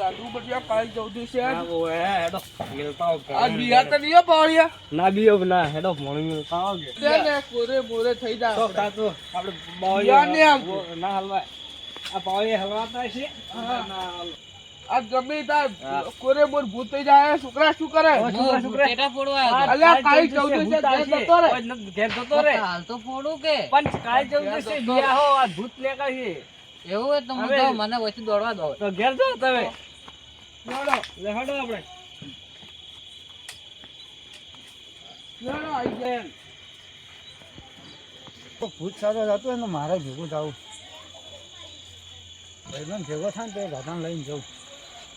સાધુ બટિયા કાળી ચૌદશ છે. ના ઓએ હેડો મિલતા હો આ બિહાર તો નહીં હો ના બીઓ ના હેડો મોણી મિલતા હો ને કોરે મોરે થઈ જાય તો આપણે. આપણે યાર ને ના હલવાય. આ પાવળી હલવાતા છે ના આ ગમે તાર કોરે મોર ભૂત થઈ જાય છોકરા શું કરે? છોકરા ફોડવા અલ્યા. જતો રે. ઘેર જતો રે. હાલ તો ફોડું કે. પણ છે, ગયા હો આ ભૂત લેકા છે એવું તમે તો મને વચ્ચે દોડવા દો તો ઘેર જો તમે. આપણે. ગયા. ભૂત સારો જતો હોય ને મારે ભેગું થવું ભાઈબંધ ભેગો થાય ને તો ગાધાને લઈને જવું.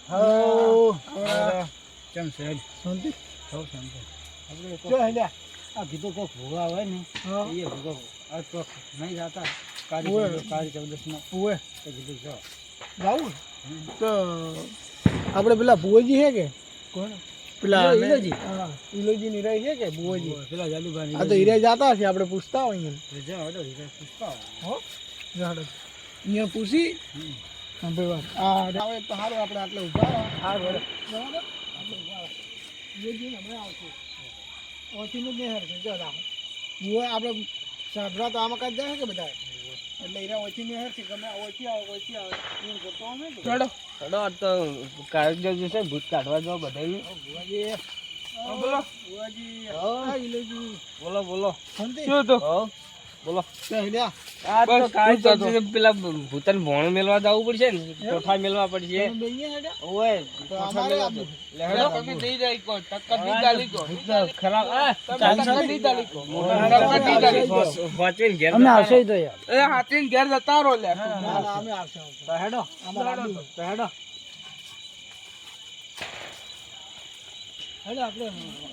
હા. કેમ છે? શાંતિ? સૌ શાંતિ. આપણે આ કીધું કોક ભૂવા હોય ને એ ભૂગો આ તો નહીં જતા. કાળી કાળી ચૌદશમાં ઓવે તો કીધું જો. જાવું? તો આપણે પેલા ભુવજી છે કે? કોણ? પેલા ઈલો- હા ઈલોજી નિરાય છે કે ભુવોજી? પેલા જાદુભાઈ આ તો હીરા જાતા આપણે પૂછતા હોય અહીંયા હેડો હીરા પૂછતા. હો જાડો. અહીંયા પૂછી. હા વાત આ આવે તો સારું આપણે આટલે રહો. સારું બરાબર? આપણે. ભુવોજી ને હમણાં આવશે. ઓછીનું જ જો રાખો આપણે સાંભળા તો આમાં કાંઈ જાય કે બધા ભૂત કાઢવા જાઓ બધાને બોલો. બોલો બોલો. શું તો બોલો. આ તો. પેલા ભૂતન ભોણ મેલવા જવું પડશે ને કોઠા મેલવા પડશે. તમે બે અહીંયા હેડ્યા ઓય તો કોઠા અમારે મેલવા આપવું. લે હેડો તમે નહીં જાય કો ટક્કર નહીં ચાલી કો ખરાબ આ ટક્કર નહીં ચાલી કો ટક્કર નહીં ચાલી કો. વાંચીને ઘેર અમે આવશે તો યાર. એ હાથીને ઘેર જતા રહો લે. ના ના અમે આવશે. આવશે. તો હેડો તો હેડો. હેડો આપણે.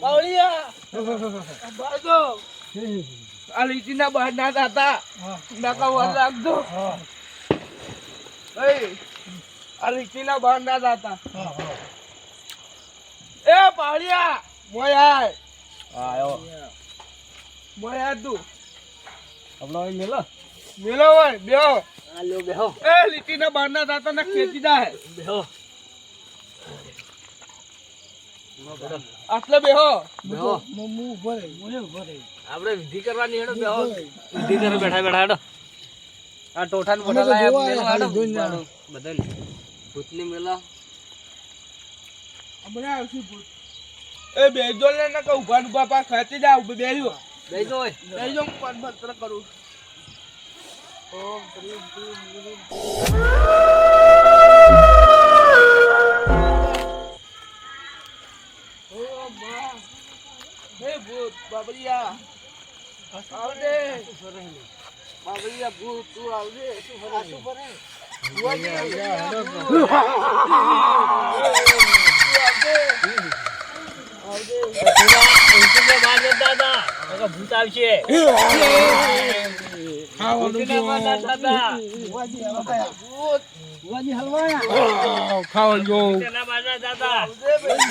બાવળિયા. બાજો આ લીટીના બહાર ના દાતા હા નાકા વાર રાખજો આ લીટીના બહાર ના દાતા હા હા એ પાવળિયા મોય આયો. મોય તું. આપણો અહીં મેલો? મેલો હોય બેહો. આ લ્યો બેહો. એ લીટીના બહાર ના દાતા ના ખેંચી જાય. બેહો. આટલે બેહો. બેહો. ઊભો રહે હું ઊભો રહે. આપણે વિધિ કરવાની હેડો બેહો. વિધિ કરે બેઠા બેઠા હેડો. આ ટોઠા ને અમે બોટા લાયા હેડો. આવ્યા. ભૂતની મેલા. હમણાં આવશે ભૂત. એ બેજો લે ને કે ઊભા ઊભા પા ખેંચી જાવ બેજો ઓય. બેજો હું પદભત્ર કરું ઓમ બાબરિયા આવડે બાબરિયા ભૂત તું આવડે શું ફરે શું ફરે ભૂત. આવશે હલવાયા ખાવાનું જો ભૂતના બાર દાદા આવજે ભાઈ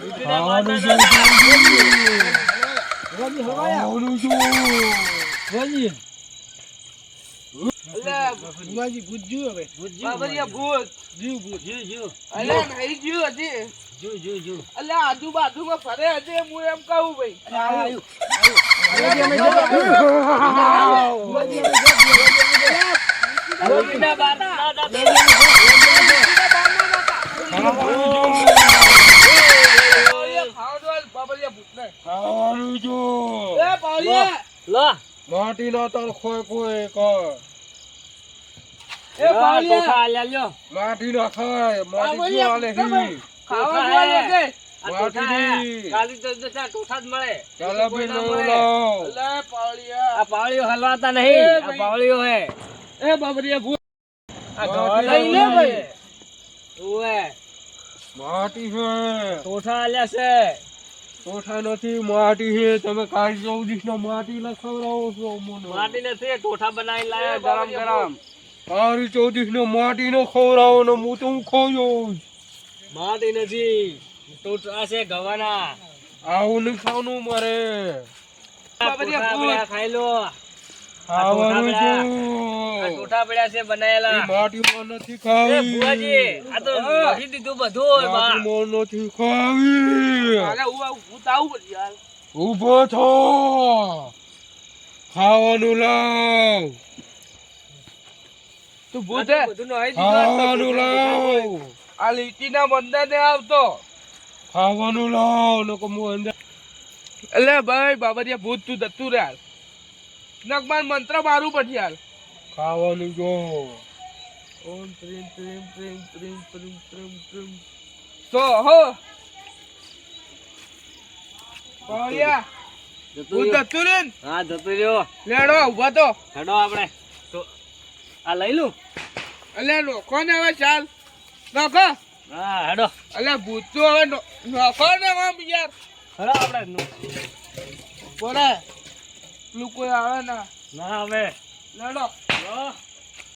ભૂતના બાર દાદા ભુવાજી ગુજ્જુ હવે બાબરિયા ભૂત જીવ ભૂત જીવ નહીં હજી આજુબાજુમાં ફરે હજી હું એમ કહું ભાઈ પાવડિયા લો. માટી નો તલ ખોય કોઈ કર. એ પાવડિયા ખા લે. લ્યો. માટી લો ખાય માટી જો આલે હી? ખાવા જો આલે લો આ પાવળીઓ હલવાતા નહીં. પાવળીઓ હે. એ બાબરિયા ભૂત. આ ગવા લઈ લે ભાઈ. ઓવે માટી છે ટોઠા આલ્યા છે. કોઠા નથી માટી છે તમે કાઢી ચૌદીસ નો માટી લખાવડાવો છો મને માટી નથી ટોઠા બનાવી લાયા ગરમ ગરમ. કાળી ચૌદીસ નો માટી નો ખવડાવો ને હું તો હું ખોયો માટી નથી. ટોઠા છે ગવાના. આવું નહીં ખાવાનું મારે ખાઈ લો. ખાવાનું આ છું પડ્યા છે બનાયેલા. એ માટીમાં નથી એ ખાવી ભુવાજી આ તો નાખી દીધું બધું બા. માટીમાં નથી ખાવી. હું તો આવું યાર ઊભો થો. ખાવાનું લાવ. તું બધું બધું નાખી દીધું. ખાવાનું લાવ. આ લીટીના બંદર ને આવતો. ખાવાનું લાવ. લોકો મુ અંદર એટલે ભાઈ બાબરિયા ભૂત તું દત્તુ રે હાલ નગમાન મંત્ર મારું પછી હાલ. ખાવાનું જો. ઓમ પ્રેમ પ્રેમ પ્રેમ પ્રેમ પ્રેમ પ્રેમ પ્રેમ તો હો. પાવડિયા જતું ભૂત રહ્યો. ને? હા જતું રહ્યો. લેડો ઊભા તો. હેડો આપણે. તો આ લઈ લઉં? એટલે નોખો ને હવે ચાલ. નોખો. હા હેડો. એટલે ભૂત હવે નો- નોખો ને યાર હેડો આપણે. બોલે પેલું કોઈ આવે ના ના આવે લેડો.